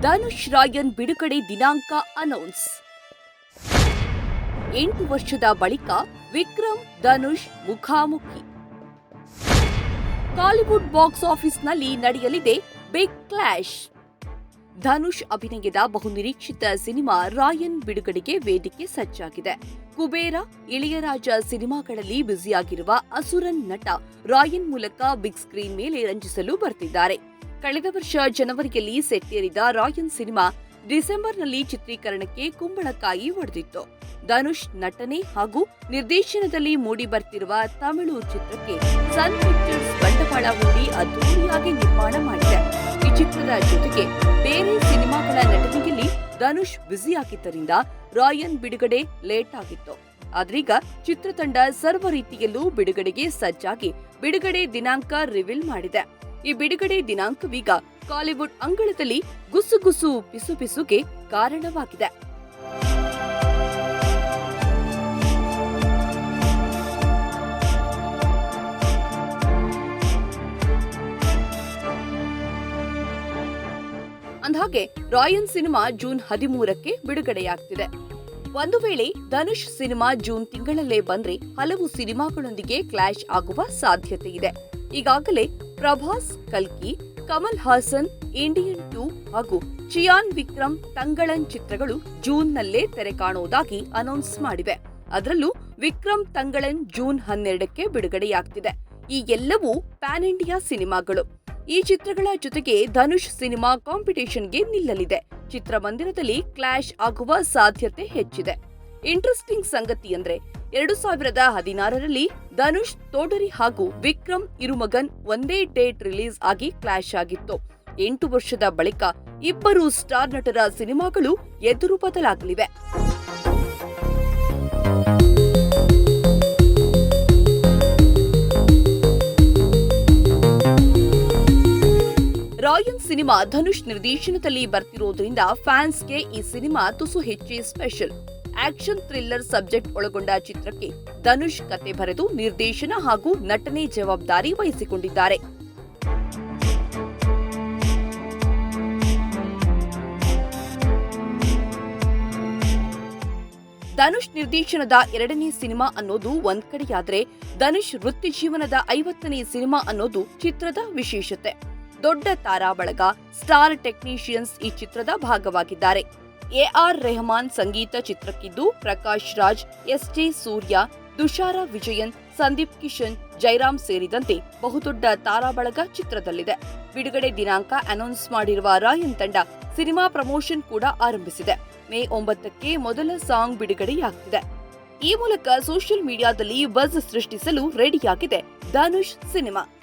ಧನುಷ್ ರಾಯನ್ ಬಿಡುಗಡೆ ದಿನಾಂಕ ಅನೌನ್ಸ್ ಎಂಟು ವರ್ಷದ ಬಳಿಕ ವಿಕ್ರಮ್ ಧನುಷ್ ಮುಖಾಮುಖಿ. ಕಾಲಿವುಡ್ ಬಾಕ್ಸ್ ಆಫೀಸ್ನಲ್ಲಿ ನಡೆಯಲಿದೆ ಬಿಗ್ ಕ್ಲಾಶ್. ಧನುಷ್ ಅಭಿನಯದ ಬಹುನಿರೀಕ್ಷಿತ ಸಿನಿಮಾ ರಾಯನ್ ಬಿಡುಗಡೆಗೆ ವೇದಿಕೆ ಸಜ್ಜಾಗಿದೆ. ಕುಬೇರ, ಇಳೆಯರಾಜ ಸಿನಿಮಾಗಳಲ್ಲಿ ಬ್ಯುಸಿಯಾಗಿರುವ ಅಸುರನ್ ನಟ ರಾಯನ್ ಮೂಲಕ ಬಿಗ್ ಸ್ಕ್ರೀನ್ ಮೇಲೆ ರಂಜಿಸಲು ಬರ್ತಿದ್ದಾರೆ. ಕಳೆದ ವರ್ಷ ಜನವರಿಯಲ್ಲಿ ಸೆಟ್ಟೇರಿದ ರಾಯನ್ ಸಿನಿಮಾ ಡಿಸೆಂಬರ್ನಲ್ಲಿ ಚಿತ್ರೀಕರಣಕ್ಕೆ ಕುಂಬಳಕಾಯಿ ಒಡೆದಿತ್ತು. ಧನುಷ್ ನಟನೆ ಹಾಗೂ ನಿರ್ದೇಶನದಲ್ಲಿ ಮೂಡಿ ಬರ್ತಿರುವ ತಮಿಳು ಚಿತ್ರಕ್ಕೆ ಸನ್ ಪಿಕ್ಚರ್ಸ್ ಬಂಡವಾಳ ಹೂಡಿ ಅದ್ದೂರಿಯಾಗಿ ನಿರ್ಮಾಣ ಮಾಡಿದೆ. ಈ ಚಿತ್ರದ ಜೊತೆಗೆ ಬೇರೆ ಸಿನಿಮಾಗಳ ನಟನೆಯಲ್ಲಿ ಧನುಷ್ ಬ್ಯುಸಿಯಾಗಿದ್ದರಿಂದ ರಾಯನ್ ಬಿಡುಗಡೆ ಲೇಟ್ ಆಗಿತ್ತು. ಆದ್ರೀಗ ಚಿತ್ರತಂಡ ಸರ್ವ ರೀತಿಯಲ್ಲೂ ಬಿಡುಗಡೆಗೆ ಸಜ್ಜಾಗಿ ಬಿಡುಗಡೆ ದಿನಾಂಕ ರಿವೀಲ್ ಮಾಡಿದೆ. ಈ ಬಿಡುಗಡೆ ದಿನಾಂಕವೀಗ ಕಾಲಿವುಡ್ ಅಂಗಳದಲ್ಲಿ ಗುಸುಗುಸು ಪಿಸು ಪಿಸುಗೆ ಕಾರಣವಾಗಿದೆ. ಅಂದಹಾಗೆ ರಾಯನ್ ಸಿನಿಮಾ ಜೂನ್ ಹದಿಮೂರಕ್ಕೆ ಬಿಡುಗಡೆಯಾಗ್ತಿದೆ. ಒಂದು ವೇಳೆ ಧನುಷ್ ಸಿನಿಮಾ ಜೂನ್ ತಿಂಗಳಲ್ಲೇ ಬಂದ್ರೆ ಹಲವು ಸಿನಿಮಾಗಳೊಂದಿಗೆ ಕ್ಲಾಶ್ ಆಗುವ ಸಾಧ್ಯತೆ ಇದೆ. ಈಗಾಗಲೇ ಪ್ರಭಾಸ್, ಕಲ್ಕಿ, ಕಮಲ್ ಹಾಸನ್, ಇಂಡಿಯನ್ ಟೂ ಹಾಗೂ ಚಿಯಾನ್ ವಿಕ್ರಮ್ ತಂಗಳನ್ ಚಿತ್ರಗಳು ಜೂನ್ನಲ್ಲೇ ತೆರೆ ಕಾಣುವುದಾಗಿ ಅನೌನ್ಸ್ ಮಾಡಿವೆ. ಅದರಲ್ಲೂ ವಿಕ್ರಮ್ ತಂಗಳನ್ ಜೂನ್ ಹನ್ನೆರಡಕ್ಕೆ ಬಿಡುಗಡೆಯಾಗ್ತಿದೆ. ಈ ಎಲ್ಲವೂ ಪ್ಯಾನ್ ಇಂಡಿಯಾ ಸಿನಿಮಾಗಳು. ಈ ಚಿತ್ರಗಳ ಜೊತೆಗೆ ಧನುಷ್ ಸಿನಿಮಾ ಕಾಂಪಿಟೇಷನ್ಗೆ ನಿಲ್ಲಲಿದೆ. ಚಿತ್ರಮಂದಿರದಲ್ಲಿ ಕ್ಲಾಶ್ ಆಗುವ ಸಾಧ್ಯತೆ ಹೆಚ್ಚಿದೆ. ಇಂಟ್ರೆಸ್ಟಿಂಗ್ ಸಂಗತಿ ಅಂದ್ರೆ ಎರಡು ಸಾವಿರದ ಹದಿನಾರರಲ್ಲಿ ಧನುಷ್ ತೋಡರಿ ಹಾಗೂ ವಿಕ್ರಮ್ ಇರುಮಗನ್ ಒಂದೇ ಡೇಟ್ ರಿಲೀಸ್ ಆಗಿ ಕ್ಲಾಶ್ ಆಗಿತ್ತು. ಎಂಟು ವರ್ಷದ ಬಳಿಕ ಇಬ್ಬರು ಸ್ಟಾರ್ ನಟರ ಸಿನಿಮಾಗಳು ಎದುರು ಬದಲಾಗಲಿವೆ. ರಾಯನ್ ಸಿನಿಮಾ ಧನುಷ್ ನಿರ್ದೇಶನದಲ್ಲಿ ಬರ್ತಿರೋದ್ರಿಂದ ಫ್ಯಾನ್ಸ್ಗೆ ಈ ಸಿನಿಮಾ ತುಸು ಹೆಚ್ಚೇ ಸ್ಪೆಷಲ್. ಆಕ್ಷನ್ ಥ್ರಿಲ್ಲರ್ ಸಬ್ಜೆಕ್ಟ್ ಒಳಗೊಂಡ ಚಿತ್ರಕ್ಕೆ ಧನುಷ್ ಕತೆ ಬರೆದು ನಿರ್ದೇಶನ ಹಾಗೂ ನಟನೆ ಜವಾಬ್ದಾರಿ ವಹಿಸಿಕೊಂಡಿದ್ದಾರೆ. ಧನುಷ್ ನಿರ್ದೇಶನದ ಎರಡನೇ ಸಿನಿಮಾ ಅನ್ನೋದು ಒಂದ್ ಕಡೆಯಾದ್ರೆ ಧನುಷ್ ವೃತ್ತಿ ಜೀವನದ ಐವತ್ತನೇ ಸಿನಿಮಾ ಅನ್ನೋದು ಚಿತ್ರದ ವಿಶೇಷತೆ. ದೊಡ್ಡ ತಾರಾ ಬಳಗ ಸ್ಟಾರ್ ಟೆಕ್ನಿಷಿಯನ್ಸ್ ಈ ಚಿತ್ರದ ಭಾಗವಾಗಿದ್ದಾರೆ. ಎಆರ್ ರೆಹಮಾನ್ ಸಂಗೀತ ಚಿತ್ರಕ್ಕಿದ್ದು ಪ್ರಕಾಶ್ ರಾಜ್ ಎಸ್ ಜೆ ಸೂರ್ಯ, ತುಷಾರ ವಿಜಯನ್, ಸಂದೀಪ್ ಕಿಶನ್, ಜೈರಾಮ್ ಸೇರಿದಂತೆ ಬಹುದೊಡ್ಡ ತಾರಾ ಬಳಗ ಚಿತ್ರದಲ್ಲಿದೆ. ಬಿಡುಗಡೆ ದಿನಾಂಕ ಅನೌನ್ಸ್ ಮಾಡಿರುವ ರಾಯನ್ ತಂಡ ಸಿನಿಮಾ ಪ್ರಮೋಷನ್ ಕೂಡ ಆರಂಭಿಸಿದೆ. ಮೇ ಒಂಬತ್ತಕ್ಕೆ ಮೊದಲ ಸಾಂಗ್ ಬಿಡುಗಡೆಯಾಗ್ತಿದೆ. ಈ ಮೂಲಕ ಸೋಷಿಯಲ್ ಮೀಡಿಯಾದಲ್ಲಿ ಬಜ್ ಸೃಷ್ಟಿಸಲು ರೆಡಿಯಾಗಿದೆ ಧನುಷ್ ಸಿನಿಮಾ.